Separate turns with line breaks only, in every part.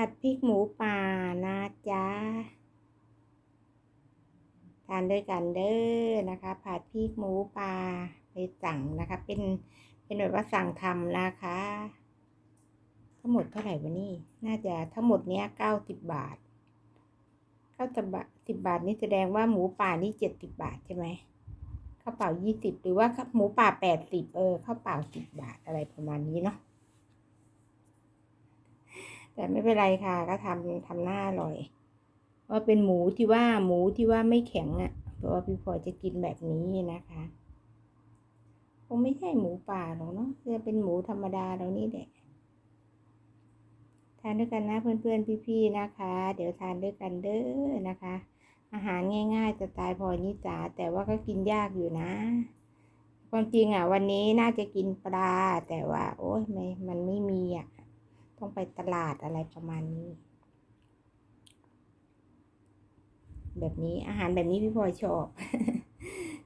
ผัดพริกหมูป่านะจ๊ะ ทานด้วยกันเด้อนะคะ ผัดพริกหมูป่าไปสั่งนะคะ เป็นเป็นแบบว่าสั่งทำนะคะ ทั้งหมดเท่าไหร่วะนี่ น่าจะทั้งหมดเนี้ยเก้าสิบบาทเก้าสิบบาทสิบบาทนี่แสดงว่าหมูป่านี่เจ็ดสิบบาทใช่ไหมข้าวเปล่ายี่สิบหรือว่าหมูป่าแปดสิบเออข้าวเปล่าสิบบาทอะไรประมาณนี้เนาะ แต่ไม่เป็นไรค่ะ ก็ทำทำหน้าอร่อย ว่าเป็นหมูที่ว่าหมูที่ว่าไม่แข็งอะ่ะ เพราะว่าพี่พลอยจะกินแบบนี้นะคะคงไม่ใช่หมูป่าหรอกเนาะจะเป็นหมูธรรมดาเรานี่แหละทานด้วยกันนะเพื่อนๆพี่ๆนะคะ เดี๋ยวทานด้วยกันเด้อนะคะ อาหารง่ายๆจะตายพลอยนิจ๋าแต่ว่าก็กินยากอยู่นะ ความจริงอะ วันนี้น่าจะกินปลาแต่ว่า โอ้ยไม่มันไม่มีอะ ไปตลาดอะไรประมาณนี้ แบบนี้อาหารแบบนี้พี่พลอยชอบ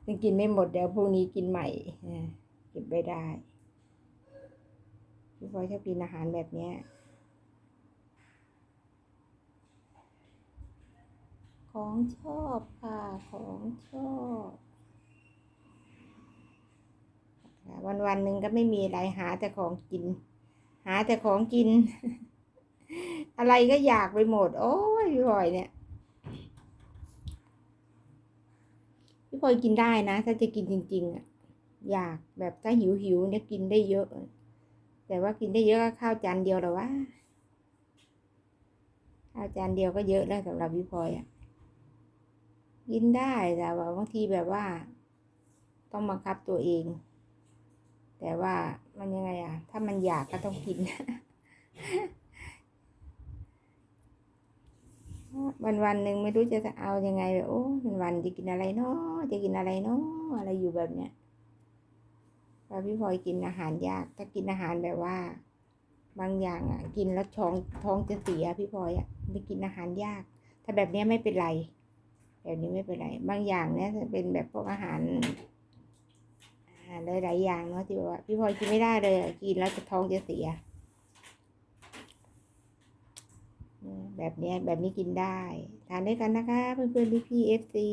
ยังกินไม่หมดเดี๋ยวพรุ่งนี้กินใหม่เก็บไว้ได้ พี่พลอยชอบกินอาหารแบบเนี้ยของชอบค่ะ ของชอบวันวันหนึ่งก็ไม่มีอะไรหาแต่ของกิน หาแต่ของกิน อะไรก็อยากไปหมด โอ้ยพี่พลอยเนี่ย พี่พลอยกินได้นะ ถ้าจะกินจริง ๆอะอยากแบบถ้าหิวหิวเนี่ยกินได้เยอะ แต่ว่ากินได้เยอะก็ข้าวจานเดียวหรอวะข้าวจานเดียวก็เยอะแล้วสำหรับพี่พลอยอะกินได้แต่ว่าบางทีแบบว่า ต้องบังคับตัวเอง แต่ว่ามันยังไงอะถ้ามันอยากก็ต้องกิน วันวันหนึ่งไม่รู้จะเอายังไงแบบโอ้วันวันจะกินอะไรเนาะจะกินอะไรเนาะอะไรอยู่แบบเนี้ยพอพี่พลอยกินอาหารยากถ้ากินอาหารแบบว่า บางอย่างอะ กินแล้วท้องท้องจะเสียพี่พลอยอะไปกินอาหารยาก ถ้าแบบเนี้ยไม่เป็นไร แบบนี้ไม่เป็นไร บางอย่างเนี่ยจะเป็นแบบพวกอาหาร หลายๆอย่างเนาะที่แบบว่าพี่พลอยกินไม่ได้เลยกินแล้วจะท้องจะเสีย แบบนี้แบบนี้กินได้ ทานด้วยกันนะคะ เพื่อนๆพี่ๆเอฟซี